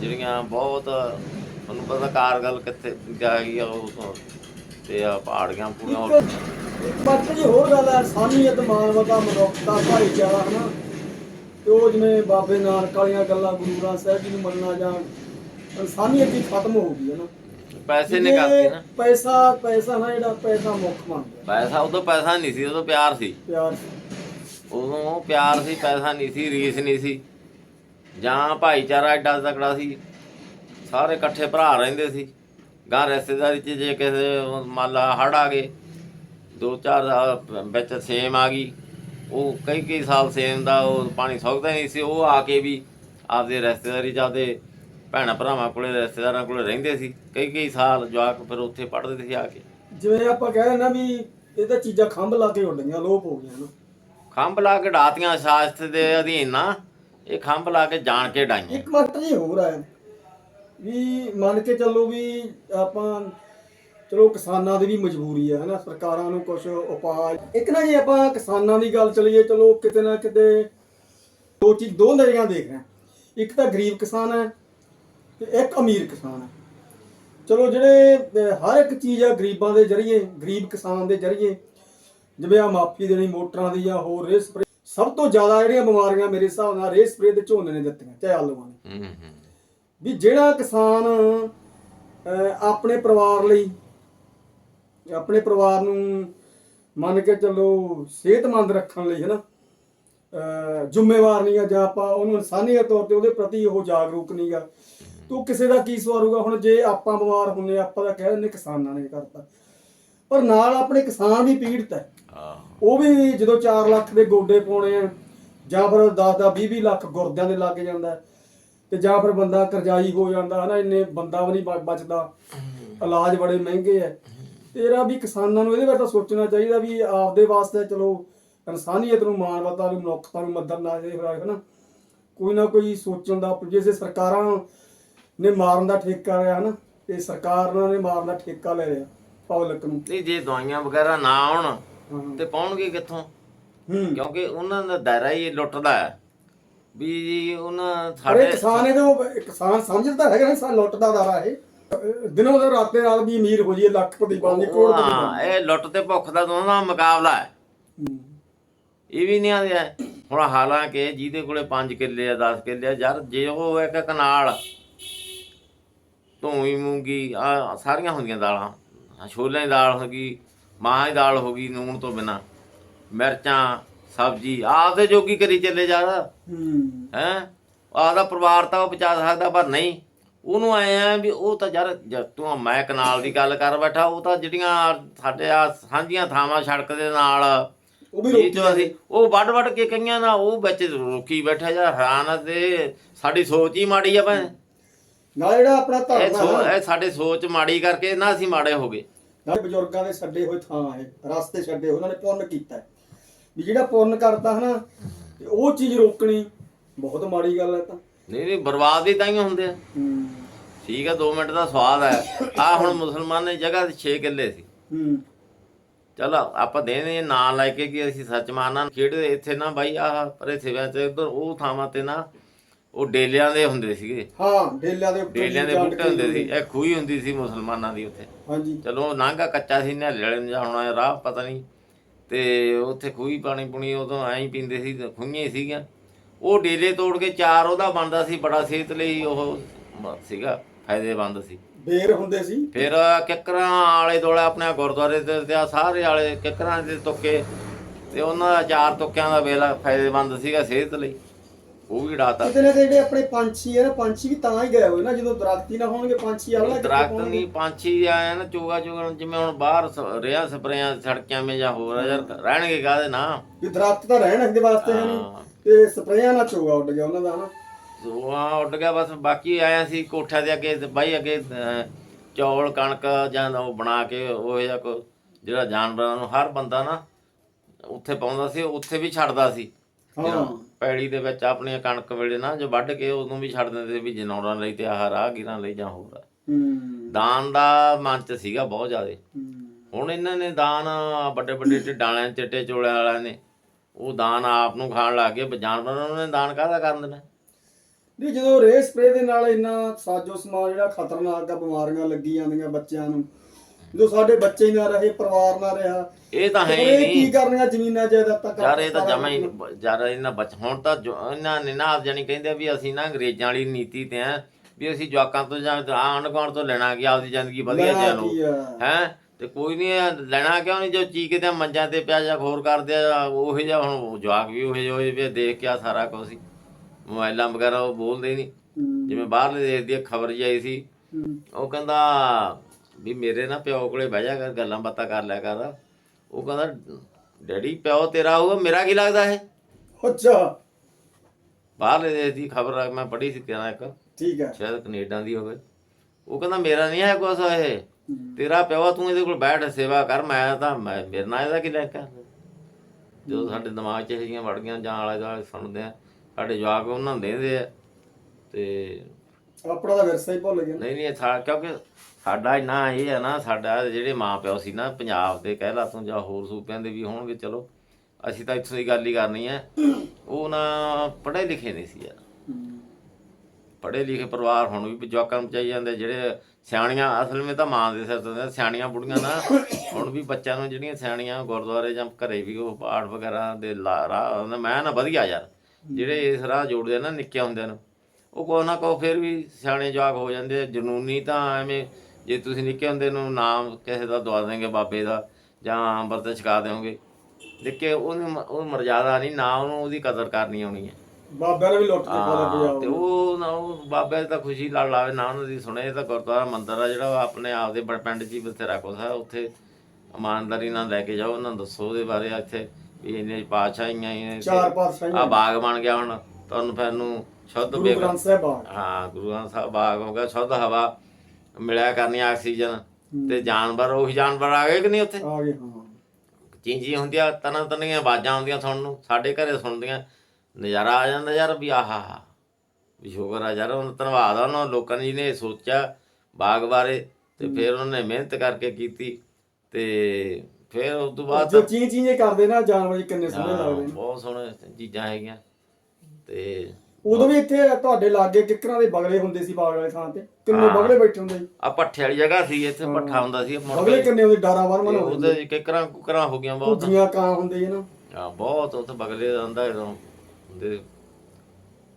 ਜਿਹੜੀਆਂ ਬਹੁਤ ਤੁਹਾਨੂੰ ਪਤਾ ਕਾਰਗਲ ਕਿੱਥੇ ਜਾ ਗਈ ਆ ਉਹ ਤੇ ਆ ਪਹਾੜੀਆਂ ਪੂਰੀਆਂ ਬਾਤ ਜੀ ਹੋਰ ਗੱਲ ਹੈ ਸਾਨੀਅਤ ਮਾਨਵਤਾ ਮਨੁੱਖਤਾ ਭਾਈਚਾਰਾ ਹਨਾ? ਤੇ ਉਹ ਜਿਵੇਂ ਬਾਬੇ ਨਾਨਕ ਵਾਲੀਆਂ ਗੱਲਾਂ ਗੁਰੂ ਗ੍ਰੰਥ ਸਾਹਿਬ ਜੀ ਨੂੰ ਮੰਨਣਾ ਜਾਂ ਇਨਸਾਨੀਅਤ ਹੀ ਖਤਮ ਹੋ ਗਈ ਹੈ ਨਾ? ਪੈਸੇ ਨੇ ਕਰਤੇ ਨਾ। ਪੈਸਾ ਪੈਸਾ ਨਾ ਜਿਹੜਾ ਪੈਸਾ ਮੁੱਖ ਗਿਆ ਪੈਸਾ ਉਦੋਂ ਪੈਸਾ ਨਹੀਂ ਸੀ ਉਦੋਂ ਪਿਆਰ ਸੀ। ਪਿਆਰ ਉਦੋਂ ਪਿਆਰ ਸੀ ਪੈਸਾ ਨਹੀਂ ਸੀ ਰੀਸ ਨਹੀਂ ਸੀ। ਜਾਂ ਭਾਈਚਾਰਾ ਐਡਾ ਤਕੜਾ ਸੀ ਸਾਰੇ ਇਕੱਠੇ ਭਰਾ ਰਹਿੰਦੇ ਸੀ। ਗਾਂ ਰਿਸ਼ਤੇਦਾਰੀ 'ਚ ਜੇ ਕਿਸੇ ਮਾਲਾ ਲਾ ਹੜ ਆ ਗਏ ਦੋ ਚਾਰ ਅਹ, ਵਿੱਚ ਸੇਮ ਆ ਗਈ। ਉਹ ਕਈ ਕਈ ਸਾਲ ਸੇਮ ਦਾ ਉਹ ਪਾਣੀ ਸੁੱਕਦਾ ਨਹੀਂ ਸੀ ਉਹ ਆ ਕੇ ਵੀ ਆਪਦੇ ਰਿਸ਼ਤੇਦਾਰੀ 'ਚ ਆਪਦੇ ਭੈਣਾਂ ਭਰਾਵਾਂ ਕੋਲੇ ਰਿਸ਼ਤੇਦਾਰਾਂ ਕੋਲੇ ਰਹਿੰਦੇ ਸੀ। ਕਈ ਕਈ ਸਾਲ ਜਵਾਕ ਫਿਰ ਉੱਥੇ ਪੜ੍ਹਦੇ ਸੀ ਆ ਕੇ। ਜਿਵੇਂ ਆਪਾਂ ਕਹਿ ਰਹੇ ਨਾ ਵੀ ਇਹ ਤਾਂ ਚੀਜ਼ਾਂ ਖੰਭ ਲਾ ਕੇ ਉੱਡ ਗਈਆਂ ਲੋਪ ਹੋ ਗਈਆਂ ਨਾ। ਖੰਭ ਲਾ ਕੇ ਡਾਤੀਆਂ ਸ਼ਾਸਤ ਦੇ ਅਧੀਨ ਨਾ ਇਹ ਖੰਭ ਲਾ ਕੇ ਜਾਣ ਕੇ ਡਾਈਆਂ। ਇੱਕ ਮਾਸਟਰ ਜੀ ਹੋਰ ਹੈ ਵੀ ਮੰਨ ਕੇ ਚੱਲੋ ਵੀ ਆਪਾਂ, ਚਲੋ ਕਿਸਾਨਾਂ ਦੀ ਵੀ ਮਜਬੂਰੀ ਹੈ ਹਨਾ? ਸਰਕਾਰਾਂ ਨੂੰ ਕੁਝ ਉਪਾਅ ਇੱਕ ਨਾ ਜੇ ਆਪਾਂ ਕਿਸਾਨਾਂ ਦੀ ਗੱਲ ਚਲੀਏ, ਚਲੋ ਕਿਤੇ ਨਾ ਕਿਤੇ ਦੋ ਚੀਜ਼ ਦੋ ਨਜ਼ਰੀਆਂ ਦੇਖ ਰਹੇ ਇੱਕ ਤਾਂ ਗਰੀਬ ਕਿਸਾਨ ਹੈ ਤੇ ਇੱਕ ਅਮੀਰ ਕਿਸਾਨ ਹੈ। ਚਲੋ ਜਿਹੜੇ ਹਰ ਇੱਕ ਚੀਜ਼ ਆ ਗਰੀਬਾਂ ਦੇ ਜਰੀਏ, ਗਰੀਬ ਕਿਸਾਨ ਦੇ ਜਰੀਏ। ਜਿਵੇਂ ਆ ਮਾਫੀ ਦੇਣੀ ਮੋਟਰਾਂ ਦੀ ਜਾਂ ਹੋਰ ਰੇ ਸਪਰੇ ਸਭ ਤੋਂ ਜ਼ਿਆਦਾ ਜਿਹੜੀਆਂ ਬਿਮਾਰੀਆਂ ਮੇਰੇ ਹਿਸਾਬ ਨਾਲ ਰੇ ਸਪਰੇ ਤੇ ਝੋਨੇ ਨੇ ਦਿੱਤੀਆਂ ਚਾਹੇ ਆਲੂਆਂ ਨੇ ਵੀ ਜਿਹੜਾ ਕਿਸਾਨ ਆਪਣੇ ਪਰਿਵਾਰ ਲਈ ਆਪਣੇ ਪਰਿਵਾਰ ਨੂੰ ਮੰਨ ਕੇ ਚੱਲੋ ਸਿਹਤਮੰਦ ਰੱਖਣ ਲਈ ਹੈ ਨਾ ਅਹ, ਜ਼ਿੰਮੇਵਾਰ ਨਹੀਂ ਆ ਜਾਂ ਆਪਾਂ ਉਹਨੂੰ ਇਨਸਾਨੀਅਤ ਤੌਰ ਤੇ ਉਹਦੇ ਪ੍ਰਤੀ ਉਹ ਜਾਗਰੂਕ ਨਹੀਂਗਾ ਤੂੰ ਕਿਸੇ ਦਾ ਕੀ ਸਵਾਰੂਗਾ ਹੁਣ ਜੇ ਆਪਾਂ ਬਿਮਾਰ ਹੁੰਨੇ ਆਪਾਂ ਤਾਂ ਕਹਿ ਦਿੰਦੇ ਕਿਸਾਨਾਂ ਨੇ ਕਰਤਾ। ਪਰ ਨਾਲ ਆਪਣੇ ਕਿਸਾਨ ਵੀ ਪੀੜਤ ਹੈ। ਉਹ ਵੀ ਜਦੋਂ 4 ਲੱਖ ਦੇ ਗੋਡੇ ਪਾਉਣੇ ਆ, ਜਾਂ ਫਿਰ 10 ਦਾ 20 20 ਲੱਖ ਗੁਰਦਿਆਂ ਦੇ ਲੱਗ ਜਾਂਦਾ ਤੇ ਜਾਂ ਫਿਰ ਬੰਦਾ ਕਰਜ਼ਾਈ ਹੋ ਜਾਂਦਾ, ਹਨਾ, ਇੰਨੇ ਬੰਦਾ ਵੀ ਨਹੀਂ ਬਚਦਾ। ਇਲਾਜ ਬੜੇ ਮਹਿੰਗੇ ਆ। ਤੇਰਾ ਵੀ ਕਿਸਾਨਾਂ ਨੂੰ ਇਹਦੇ ਬਾਰੇ ਤਾਂ ਸੋਚਣਾ ਚਾਹੀਦਾ ਵੀ ਆਪਦੇ ਵਾਸਤੇ ਚਲੋ ਇਨਸਾਨੀਅਤ ਨੂੰ, ਮਾਨਵਤਾ ਨੂੰ, ਮਨੁੱਖਤਾ ਨੂੰ ਮਦਦ ਨਾ ਦੇ ਹੋਇਆ ਹਨਾ। ਕੋਈ ਨਾ ਕੋਈ ਸੋਚਣ ਦਾ ਜਿਸੇ ਸਰਕਾਰਾਂ ਨੇ ਮਾਰਨ ਦਾ ਠੇਕਾ ਲਿਆ, ਹਨਾ, ਤੇ ਸਰਕਾਰਾਂ ਨੇ ਮਾਰਨ ਦਾ ਠੇਕਾ ਲੈ ਲਿਆ, ਪਬਲਿਕ ਨੂੰ। ਨਹੀਂ, ਜੇ ਦਵਾਈਆਂ ਵਗੈਰਾ ਨਾ ਆਉਣ ਤੇ ਪਾਉਣਗੇ ਕਿੱਥੋਂ? ਕਿਉਂਕਿ ਉਹਨਾਂ ਦਾ ਦਾਇਰਾ ਹੀ ਲੁੱਟਦਾ ਹੈ। ਵੀ ਉਹਨਾਂ ਸਾਡੇ ਕਿਸਾਨ ਇਹ ਤਾਂ ਕਿਸਾਨ ਸਮਝਦਾ ਹੈਗਾ ਨਾ ਸਾ ਲੁੱਟਦਾ ਦਾਰਾ ਇਹ। ਦਿਨੋਂ ਦਿਨ ਰਾਤੇ ਰਾਤ ਵੀ ਅਮੀਰ ਹੋ ਜਾਈਏ ਲੱਖਪਤੀ ਬਣ ਜੀ ਬਣ ਹਾਂ ਇਹ ਲੁੱਟ ਤੇ ਭੁੱਖ ਦਾ ਦੋਨਾਂ ਦਾ ਮੁਕਾਬਲਾ ਹੈ। ਇਹ ਵੀ ਨਹੀਂ ਆਂਦੇ ਹੁਣ ਹਾਲਾਂਕਿ ਜਿਹਦੇ ਕੋਲੇ 5 ਕਿੱਲੇ ਆ 10 ਕਿੱਲੇ ਆ ਯਾਰ ਜੇ ਉਹ ਇੱਕ ਕਨਾਲ ਧੂਈ ਮੂੰਗੀ ਆ ਸਾਰੀਆਂ ਹੁੰਦੀਆਂ ਦਾਲਾਂ। ਛੋਲਿਆਂ ਦੀ ਦਾਲ ਹੋ ਗਈ ਮਾਹਾਂ ਦੀ ਦਾਲ ਹੋ ਗਈ ਨੂਣ ਤੋਂ ਬਿਨਾ। ਮਿਰਚਾਂ ਸਬਜ਼ੀ ਆਪਦੇ ਜੋਗੀ ਕਰੀ ਚੱਲੇ ਜ਼ਿਆਦਾ ਹੂੰ। ਹੈ? ਆਪਦਾ ਪਰਿਵਾਰ ਤਾਂ ਉਹ ਬਚਾ ਸਕਦਾ ਪਰ ਨਹੀਂ। ਉਹਨੂੰ ਆਏ ਆ ਵੀ ਉਹ ਤਾਂ ਯਾਰ ਤੂੰ ਮੈਂ ਕਨਾਲ ਦੀ ਗੱਲ ਕਰ ਬੈਠਾ ਉਹ ਤਾਂ ਜਿਹੜੀਆਂ ਸਾਡੇ ਆ ਸਾਂਝੀਆਂ ਥਾਵਾਂ ਸੜਕ ਦੇ ਨਾਲ ਉਹ ਵੀ ਇਹ ਰੋਕੀ ਜੋ ਅਸੀਂ ਉਹ ਵੱਡ ਵੱਡ ਕੇ ਕਈਆਂ ਨਾ ਉਹ ਵਿੱਚ ਰੋਕੀ ਬੈਠਾ ਜਾਂ ਹੈਰਾਨ ਤੇ ਸਾਡੀ ਸੋਚ ਹੀ ਮਾੜੀ ਆ ਭਾਵੇਂ ਨਾਲ ਜਿਹੜਾ ਆਪਣਾ ਧਰਮ ਇਹ ਸਾਡੇ ਸੋਚ ਮਾੜੀ ਕਰਕੇ ਨਾ ਅਸੀਂ ਮਾੜੇ ਹੋ ਗਏ। ਨਾਲ ਬਜ਼ੁਰਗਾਂ ਦੇ ਛੱਡੇ ਹੋਏ ਥਾਂ ਹੈ ਰਸਤੇ ਛੱਡੇ ਉਹਨਾਂ ਨੇ ਪੁੰਨ ਕੀਤਾ। ਵੀ ਜਿਹੜਾ ਪੁੰਨ ਕਰਤਾ ਹਨਾ ਤੇ ਉਹ ਚੀਜ਼ ਰੋਕਣੀ ਬਹੁਤ ਮਾੜੀ ਗੱਲ ਹੈ ਤਾਂ। ਨਹੀਂ ਨਹੀਂ ਬਰਬਾਦ ਹੀ ਤਾਂ ਹੀ ਹੁੰਦੇ ਆ। ਠੀਕ ਆ 2 ਮਿੰਟ ਦਾ ਸਵਾਦ ਹੈ। ਆ ਹੁਣ ਮੁਸਲਮਾਨ ਨੇ ਜਗ੍ਹਾ 6 ਕਿੱਲੇ ਸੀ। ਹੂੰ। ਚਲ ਆਪਾਂ ਦੇਨੇ ਨਾਂ ਲੈ ਕੇ ਕਿ ਅਸੀਂ ਸੱਚ ਮਾਨਾਂ ਖੇਡਦੇ ਇੱਥੇ ਨਾ ਬਾਈ ਆਹ ਪਰੇ ਸਿਵਿਆਂ ਤੇ ਉਧਰ ਉਹ ਥਾਵਾਂ ਤੇ ਨਾ ਉਹ ਡੇਲਿਆਂ ਦੇ ਹੁੰਦੇ ਸੀਗੇ। ਹਾਂ ਡੇਲਿਆਂ ਦੇ ਡੇਲਿਆਂ ਦੇ ਜਾਂਟ ਬੂਟੇ ਹੁੰਦੇ ਸੀ। ਇਹ ਖੂਹੀ ਹੁੰਦੀ ਸੀ ਮੁਸਲਮਾਨਾਂ ਦੀ ਉੱਥੇ। ਹਾਂਜੀ। ਚਲੋ ਨਾਂਗਾ ਕੱਚਾ ਸੀ ਨੇ ਲੈਣ ਜਾਣਾ ਰਾਹ ਪਤਾ ਨਹੀਂ। ਤੇ ਉੱਥੇ ਖੂਹੀ ਪਾਣੀ ਪੁਣੀ ਉਦੋਂ ਐਂ ਹੀ ਪੀਂਦੇ ਸੀ ਖੂਹੀਆਂ ਹੀ ਸੀਗੀਆਂ। ਉਹ ਡੇਲੇ ਤੋੜ ਕੇ ਚਾਰ ਉਹਦਾ ਬਣਦਾ ਸੀ ਬੜਾ ਸਿਹਤ ਲਈ ਉਹ ਸੀਗਾ ਫਾਇਦੇਮੰਦ ਸੀ। ਬੇਰ ਹੁੰਦੇ ਸੀ। ਫਿਰ ਕਿੱਕਰਾਂ ਆਲੇ ਦੋਲੇ ਆਪਣੇ ਗੁਰਦੁਆਰੇ ਤੇ ਤੇ ਆਹ ਸਾਰੇ ਆਲੇ ਕਿੱਕਰਾਂ ਦੇ ਤੁੱਕੇ ਤੇ ਉਹਨਾਂ ਦਾ ਚਾਰ ਤੁੱਕਿਆਂ ਦਾ ਵੇਲਾ ਫਾਇਦੇਮੰਦ ਸੀਗਾ ਸਿਹਤ ਲਈ। ਉਹ ਵੀ ਡਾਤਾ। ਕਿਤੇ ਨਾ ਕਿਤੇ ਜਿਹੜੇ ਆਪਣੇ ਪੰਛੀ ਆ ਨਾ ਪੰਛੀ ਵੀ ਤਾਂ ਹੀ ਗਏ ਹੋਏ ਨਾ ਜਦੋਂ ਦਰਖਤੀ ਨਾ ਹੋਣਗੇ ਪੰਛੀ ਕਿੱਥੇ ਦਰਖਤ? ਨਹੀਂ ਪੰਛੀ ਆਇਆ ਨਾ ਚੋਗਾ ਚੋਗਾ ਜਿਵੇਂ ਹੁਣ ਬਾਹਰ ਸ- ਰਿਆ ਸਪਰੇਆਂ ਸੜਕਾਂ 'ਮੇ ਜਾਂ ਹੋਰ ਆ ਯਾਰ ਰਹਿਣਗੇ ਕਾਹਦੇ ਨਾ? ਵੀ ਦਰਖਤ ਤਾਂ ਰਹਿਣ ਇਹਦੇ ਵਾਸਤੇ ਹੈ ਹਾਂ। ਨਹੀਂ ਤੇ ਸਪਰੇਆਂ ਨਾਲ ਚੋਗਾ ਉੱਡ ਗਿਆ ਉਹਨਾਂ ਦਾ ਹਨਾ ਸੋਆ ਉੱਡ ਗਿਆ ਬਸ ਬਾਕੀ ਆਇਆ ਸੀ ਕੋਠਿਆਂ ਦੇ ਅੱਗੇ ਤੇ ਬਾਈ ਅੱਗੇ ਅਹ, ਚੌਲ ਕਣਕ ਜਾਂ ਉਹ ਬਣਾ ਕੇ ਉਹ ਕੋ ਜਿਹੜਾ ਜਾਨਵਰਾਂ ਨੂੰ ਹਰ ਬੰਦਾ ਨਾ ਉੱਥੇ ਪਾਉਂਦਾ ਸੀ ਉੱਥੇ ਵੀ ਛੱਡਦਾ ਸੀ। ਹਾਂ। ਪੈੜੀ ਦੇ ਵਿੱਚ ਆਪਣੀਆਂ ਕਣਕ ਵੇਲੇ ਨਾ ਜੋ ਵੱਢ ਕੇ ਉਦੋਂ ਵੀ ਛੱਡ ਦਿੰਦੇ ਵੀ ਜਨੌਰਾਂ ਲਈ ਤੇ ਆਹ ਰਾਹਗੀਰਾਂ ਲਈ ਜਾਂ ਹੋਰ ਹੂੰ। ਦਾਨ ਦਾ ਮਨ ਚ ਸੀਗਾ ਬਹੁਤ ਜ਼ਿਆਦੇ। ਹੂੰ। ਹੁਣ ਇਹਨਾਂ ਨੇ ਦਾਨ ਵੱਡੇ ਵੱਡੇ ਢਿੱਡਾਂ ਵਾਲਿਆਂ ਚਿੱਟੇ ਚੋਲਿਆਂ ਵਾਲਿਆਂ ਨੇ ਉਹ ਦਾਨ ਆਪ ਨੂੰ ਖਾਣ ਲੱਗ ਗਏ ਜਾਨਵਰਾਂ ਨੂੰ ਦਾਨ ਕਾਹਦਾ ਕਰਨ ਦੇਣਾ? ਨਹੀਂ ਜਦੋਂ ਰੇ ਸਪਰੇ ਦੇ ਨਾਲ ਇੰਨਾ ਸਾਜੋ ਸਮਾਨ ਜਿਹੜਾ ਖਤਰਨਾਕ ਆ ਬਿਮਾਰੀਆਂ ਲੱਗੀ ਜਾਂਦੀਆਂ ਬੱਚਿਆਂ ਨੂੰ ਜਦੋਂ ਸਾਡੇ ਬੱਚੇ ਨਾ ਰਹੇ ਪਰਿਵਾਰ ਨਾ ਰਿਹਾ। ਇਹ ਤਾਂ ਹੈ ਹੀ ਇਹ ਕੀ ਨਹੀਂ। ਕਰਨੀਆਂ ਜ਼ਮੀਨਾਂ ਜਾਇਦਾਦਾਂ ਕਰ ਯਾਰ ਇਹ ਤਾਂ ਜਮਾ ਹੀ ਯਾਰ ਇਹਨਾਂ ਬੱਚ ਹੁਣ ਤਾਂ ਜੋ- ਇਹਨਾਂ ਨੇ ਨਾ ਆਪ ਜਾਨੀ ਕਹਿੰਦੇ ਆ ਵੀ ਅਸੀਂ ਨਾ ਅੰਗਰੇਜ਼ਾਂ ਵਾਲੀ ਨੀਤੀ ਤੇ ਆ ਵੀ ਅਸੀਂ ਜਵਾਕਾਂ ਤੋਂ ਜਾਂ ਆਂਢ ਗੁਆਂਢ ਤੋਂ ਲੈਣਾ ਕਿ ਆਪਦੀ ਜ਼ਿੰਦਗੀ ਵਧੀਆ ਲੈਣਾ ਕੀ ਆ? ਹੈ? ਤੇ ਕੋਈ ਨਹੀਂ ਲੈਣਾ ਕਿਉਂ ਨਹੀਂ ਜੋ ਚੀਕੇ ਤੇ ਮੰਜਾਂ ਤੇ ਪਿਆ ਜਾਂ ਹੋਰ ਕਰਦੇ ਆ ਉਹੇ ਜਿਹਾ ਹੁਣ ਜਵਾਕ ਵੀ ਉਹੇ ਜਿਹੇ ਹੋਏ ਵੀ ਦੇਖ ਕੇ ਆ ਸਾਰਾ ਕੁਝ ਹੀ। ਮੋਬਾਈਲਾਂ ਵਗੈਰਾ ਉਹ ਬੋਲਦੇ ਨਹੀਂ ਹੂੰ, ਜਿਵੇਂ ਬਾਹਰਲੇ ਦੇਸ਼ ਦੀ ਖਬਰ ਜੀ ਆਈ ਸੀ। ਹੂੰ, ਉਹ ਕਹਿੰਦਾ ਵੀ ਮੇਰੇ ਨਾ ਪਿਓ ਕੋਲੇ ਬਹਿ ਜਾ ਕਰ ਗੱਲਾਂ ਬਾਤਾਂ ਕਰ ਲਿਆ ਕਰ। ਉਹ ਕਹਿੰਦਾ ਡੈਡੀ ਪਿਓ ਤੇਰਾ ਹੋਊਗਾ ਮੇਰਾ ਕੀ ਲੱਗਦਾ ਹੈ ਅੱਛਾ। ਬਾਹਰਲੇ ਦੇਸ਼ ਦੀ ਖਬਰ ਮੈਂ ਪੜ੍ਹੀ ਸੀ ਕਿਹਾ ਇੱਕ। ਠੀਕ ਹੈ। ਸ਼ਾਇਦ ਕੈਨੇਡਾ ਦੀ ਹੋਵੇ। ਉਹ ਕਹਿੰਦਾ ਮੇਰਾ ਨਹੀਂ ਹੈ ਕੁਛ ਇਹ। ਤੇਰਾ ਪਿਓ ਤੂੰ ਇਹਦੇ ਕੋਲ ਬੈਠ ਸੇਵਾ ਕਰ ਮੈਂ ਤਾਂ ਮੈਂ ਮੇਰੇ ਨਾਲ ਇਹਦਾ ਕੀ ਲੈ ਕੇ ਜਦੋਂ ਸਾਡੇ ਦਿਮਾਗ 'ਚ ਇਹ ਵੜ ਗਈਆਂ ਜਾਂ ਆਲੇ ਦੁਆਲੇ ਸੁਣਦੇ ਆ ਸਾਡੇ ਜਵਾਕ ਉਹਨਾਂ ਨੂੰ ਦੇਂਦੇ ਆ ਤੇ ਆਪਣਾ ਦਾ ਵਿਰਸਾ ਹੀ ਭੁੱਲ ਗਿਆ। ਨਹੀਂ ਨਹੀਂ ਸਾ ਕਿਉਂਕਿ ਸਾਡਾ ਇੰਨਾ ਇਹ ਹੈ ਨਾ, ਸਾਡਾ ਜਿਹੜੇ ਮਾਪਿਓ ਸੀ ਨਾ, ਪੰਜਾਬ ਦੇ ਕਹਿ ਲਾ ਤੂੰ ਜਾਂ ਹੋਰ ਸੂਬਿਆਂ ਦੇ ਵੀ ਹੋਣਗੇ, ਚਲੋ, ਅਸੀਂ ਤਾਂ ਇੱਥੋਂ ਦੀ ਗੱਲ ਹੀ ਕਰਨੀ ਹੈ ਉਹ ਨਾ ਪੜ੍ਹੇ ਲਿਖੇ ਨਹੀਂ ਸੀ ਯਾਰ। ਪੜ੍ਹੇ ਲਿਖੇ ਪਰਿਵਾਰ ਹੁਣ ਵੀ ਜਵਾਕਾਂ ਨੂੰ ਚਾਹੀ ਜਾਂਦੇ ਜਿਹੜੇ ਸਿਆਣੀਆਂ, ਅਸਲ ਵਿੱਚ ਤਾਂ ਮਾਂ ਦੇ ਸਿਰ ਤੋਂ ਸਿਆਣੀਆਂ ਬੁੜੀਆਂ ਨਾ, ਹੁਣ ਵੀ ਬੱਚਿਆਂ ਨੂੰ ਜਿਹੜੀਆਂ ਸਿਆਣੀਆਂ ਗੁਰਦੁਆਰੇ ਜਾਂ ਘਰੇ ਵੀ ਉਹ ਪਾਠ ਵਗੈਰਾ ਦੇ ਲਾ- ਰਾਹ ਮੈਂ ਨਾ ਵਧੀਆ ਯਾਰ, ਜਿਹੜੇ ਇਸ ਰਾਹ ਜੋੜਦੇ ਨਾ, ਨਿੱਕੇ ਹੁੰਦੇ ਨੂੰ, ਉਹ ਕੋ ਨਾ ਕੋ ਫਿਰ ਵੀ ਸਿਆਣੇ ਜਵਾਕ ਹੋ ਜਾਂਦੇ ਆ, ਜਨੂਨੀ ਤਾਂ ਐਵੇਂ ਜੇ ਤੁਸੀਂ ਨਿੱਕੇ ਹੁੰਦੇ ਨੂੰ ਨਾਮ ਕਿਸੇ ਦਾ ਦਵਾ ਦੇਂਗੇ ਬਾਬੇ ਦਾ ਜਾਂ ਅੰਮ੍ਰਿਤ ਛਕਾ ਦੇਵੋਗੇ ਨਿੱਕੇ ਉਹਨੂੰ ਉਹ ਮਰਜ਼ਾਦਾ ਨਹੀਂ ਨਾ ਉਹਨੂੰ ਉਹਦੀ ਕਦਰ ਕਰਨੀ ਆਉਣੀ ਹੈ। ਬਾਬਿਆਂ ਨੇ ਵੀ ਲੁੱਟ ਕੇ ਖਾ ਲਿਆ ਹਾਂ, ਤੇ ਪੰਜਾਬ ਉਹ ਨਾ ਉਹ ਬਾਬੇ ਦੀ ਤਾਂ ਖੁਸ਼ੀ ਲੜ ਲਾਵੇ ਨਾ ਉਹਨਾਂ ਦੀ ਸੁਣੇ ਤਾਂ ਗੁਰਦੁਆਰਾ ਮੰਦਿਰ ਆ ਜਿਹੜਾ ਆਪਣੇ ਆਪ ਦੇ ਪਿੰਡ 'ਚ ਹੀ ਬਥੇਰਾ ਆ ਉੱਥੇ ਇਮਾਨਦਾਰੀ ਨਾਲ ਲੈ ਕੇ ਜਾਓ ਉਹਨਾਂ ਨੂੰ ਦੱਸੋ ਉਹਦੇ ਬਾਰੇ ਇੱਥੇ ਵੀ ਇਹਨੇ ਪਾਤਸ਼ਾਹੀਆਂ ਹੀ ਚਾਰ ਪਾਤਸ਼ਾਹੀਆਂ ਆ ਬਾਗ ਬਣ ਗਿਆ ਹੁਣ ਤੁਹਾਨੂੰ ਫਿਰ ਨੂੰ ਸ਼ੁੱਧ ਬਾਗ। ਹਾਂ ਗੁਰੂ ਗ੍ਰੰਥ ਸਾਹਿਬ ਬਾਗ ਹੋ ਗਿਆ ਸ਼ੁੱਧ ਹਵਾ। ਮਿਲਿਆ ਕਰਨੀ ਆਕਸੀਜਨ ਤੇ ਜਾਨਵਰ ਉਹੀ ਜਾਨਵਰ ਆ ਗਏ ਕਿ ਨਹੀਂ ਉੱਥੇ? ਆ ਗਏ ਹਾਂ। ਚੀਂਜੀ ਹੁੰਦੀਆਂ ਤਨਾਂ ਤਨੀਆਂ ਆਵਾਜ਼ਾਂ ਆਉਂਦੀਆਂ ਸੁਣਨ ਨੂੰ ਸਾਡੇ ਘਰੇ ਸੁਣਦੀਆਂ। ਨਜ਼ਾਰਾ ਆ ਜਾਂਦਾ ਯਾਰ ਵੀ ਆਹਾ ਵੀ ਸ਼ੁਕਰ ਆ ਯਾਰ ਉਹਨਾਂ ਧੰਨਵਾਦ ਆ ਉਹਨਾਂ ਲੋਕਾਂ ਨੇ ਜਿਹਨੇ ਸੋਚਿਆ ਬਾਗ ਬਾਰੇ ਤੇ ਫਿਰ ਉਹਨਾਂ ਨੇ ਮਿਹਨਤ ਕਰਕੇ ਕੀਤੀ ਤੇ ਫਿਰ ਉਸ ਤੋਂ ਬਾਅਦ ਜੋ ਚੀਂ ਚੀਂ ਕਰਦੇ ਨਾ ਜਾਨਵਰ ਕਿੰਨੇ ਸੋਹਣੇ ਲੱਗਦੇ ਬਹੁਤ ਸੋਹਣੇ ਚੀਜ਼ਾਂ ਹੈਗੀਆਂ ਤੇ ਉਦੋਂ ਵੀ ਇੱਥੇ ਤੁਹਾਡੇ ਲਾਗੇ ਕਿੱਕਰਾਂ ਦੇ ਬਗਲੇ ਹੁੰਦੇ ਸੀ ਬਾਗ ਵਾਲੇ ਥਾਂ ਤੇ। ਕਿੰਨੇ ਬਗਲੇ ਬੈਠੇ ਹੁੰਦੇ ਸੀ? ਆ ਪੱਠੇ ਵਾਲੀ ਜਗ੍ਹਾ ਸੀ ਇੱਥੇ ਪੱਠਾ ਹੁੰਦਾ ਸੀ ਮੁੜ ਬਗਲੇ ਕੇ ਕਿੰਨੇ ਹੁੰਦੇ? ਡਾਰਾ ਵਰਮਨ ਹੁੰਦੇ ਉਹਦੇ ਕਿਕਰਾਂ ਕੁਕਰਾਂ ਹੋ ਗਈਆਂ ਬਹੁਤ। ਕੁੱਜੀਆਂ ਕਾਂ ਹੁੰਦੇ ਸੀ ਨਾ। ਆ ਬਹੁਤ ਉੱਥੇ ਬਗਲੇ ਦਾ ਹੁੰਦਾ ਜਦੋਂ ਹੁੰਦੇ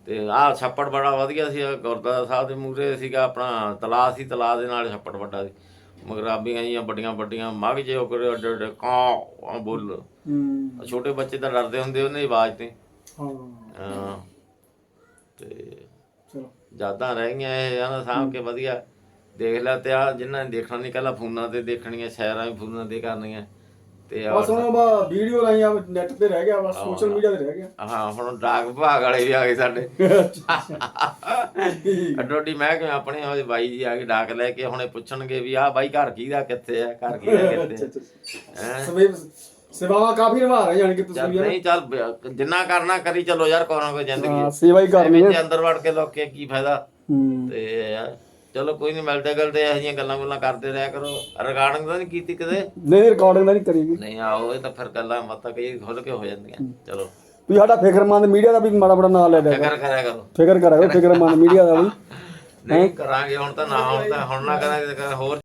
ਤੇ ਆਹ ਛੱਪੜ ਬੜਾ ਵਧੀਆ ਸੀ ਆਹ ਗੁਰਦੁਆਰਾ ਸਾਹਿਬ ਦੇ ਮੂਹਰੇ ਸੀਗਾ ਆਪਣਾ ਤਲਾਅ ਸੀ ਤਲਾਅ ਦੇ ਨਾਲ ਛੱਪੜ ਵੱਡਾ ਸੀ। ਮਗਰਾਬੀਆਂ ਜੀਆਂ ਵੱਡੀਆਂ ਵੱਡੀਆਂ ਮੱਘ ਜੇ ਉਹ ਕਰੇ ਅੱਡੇ ਅੱਡੇ ਕਾਂ ਬੋਲ। ਹੂੰ। ਛੋਟੇ ਬੱਚੇ ਤਾਂ ਡਰਦੇ ਹੁੰਦੇ ਉਹਨੇ ਆਵਾਜ਼ ਤੇ। ਹਾਂ। ਹਾਂ। ਤੇ ਚਲੋ। ਰਹਿ ਗਈਆਂ ਇਹ ਇਹਨਾਂ ਸਾਂਭ ਕੇ ਵਧੀਆ ਦੇਖ ਲਿਆ ਤੇ ਆ ਜਿਨ੍ਹਾਂ ਨੇ ਦੇਖਣਾ ਨਹੀਂ ਕੱਲਾ ਫੋਨਾਂ ਤੇ ਦੇਖਣੀਆਂ ਸ਼ਹਿਰਾਂ ਵੀ ਫੋਨਾਂ ਤੇ ਕਰਨੀਆਂ ਤੇ ਆ ਬਸ ਹੁਣ ਬਾ ਵੀਡੀਓ ਰਾਹੀਂ ਆ ਨੈਟ ਤੇ ਰਹਿ ਗਿਆ ਬਸ ਸੋਸ਼ਲ ਮੀਡੀਆ ਤੇ ਰਹਿ ਗਿਆ। ਹਾਂ ਹੁਣ ਡਾਕ ਵਿਭਾਗ ਵਾਲੇ ਵੀ ਆ ਗਏ ਸਾਡੇ। ਅੱਡੋਡੀ ਮੈਂ ਕਿਵੇਂ ਆਪਣੇ ਉਹਦੇ ਬਾਈ ਜੀ ਆ ਕੇ ਡਾਕ ਲੈ ਕੇ ਹੁਣੇ ਪੁੱਛਣਗੇ ਵੀ ਆਹ ਬਾਈ ਘਰ ਕਿਹਦਾ ਕਿੱਥੇ ਆ ਘਰ ਕਿਹਦਾ ਕਿੱਥੇ ਹੈ? ਸਵੇ ਸੇਵਾਵਾਂ ਕਾਫੀ ਨਿਭਾ ਰਹੇ ਜਾਨ ਕਿ ਤੁਸੀਂ ਚੱਲ ਵੀ ਨਹੀਂ ਚੱਲ ਬ- ਜਿੰਨਾ ਕਰਨਾ ਕਰੀ ਚਲੋ ਯਾਰ ਕੋਈ ਨਾ ਕੋਈ ਜ਼ਿੰਦਗੀ। ਹਾਂ ਸੇਵਾ ਹੀ ਕਰਨੀ ਵਿੱਚ ਅੰਦਰ ਵੜ ਕੇ ਲੋਕੇ ਕੀ ਫਾਇਦਾ? ਹੂੰ। ਤੇ ਚਲੋ ਕੋਈ ਨਹੀਂ ਮਿਲਦੇ ਗਲਦੇ ਇਹੋ ਜਿਹੀਆਂ ਗੱਲਾਂ ਗੁੱਲਾਂ ਕਰਦੇ ਰਿਹਾ ਕਰੋ। ਰਿਕਾਰਡਿੰਗ ਤਾਂ ਨਹੀਂ ਕੀਤੀ ਕਦੇ? ਨਹੀਂ ਰਿਕਾਰਡਿੰਗ ਤਾਂ ਨਹੀਂ ਕਰੀਗੀ ਨਹੀਂ ਆਓ ਇਹ ਤਾਂ ਫਿਰ ਗੱਲਾਂ ਮਤਾਂ ਕਈ ਖੁੱਲ ਕੇ ਹੋ ਜਾਂਦੀਆਂ। ਚਲੋ। ਤੁਸੀਂ ਸਾਡਾ ਫਿਕਰਮੰਦ ਮੀਡੀਆ ਦਾ ਵੀ ਮਾੜਾ ਬੜਾ ਨਾਂ ਲੈ ਲਿਆ ਫਿਕਰ ਕਰਿਆ ਕਰੋ। ਫਿਕਰ ਕਰਿਆ ਕਰੋ ਫਿਕਰਮੰਦ ਮੀਡੀਆ ਦਾ ਵੀ। ਨਹੀਂ ਕਰਾਂਗੇ ਹੁਣ ਤਾਂ ਨਾ ਹੁਣ ਤਾਂ ਹੁਣ ਨਾ ਕਰਾਂਗੇ ਤਾਂ ਹੋਰ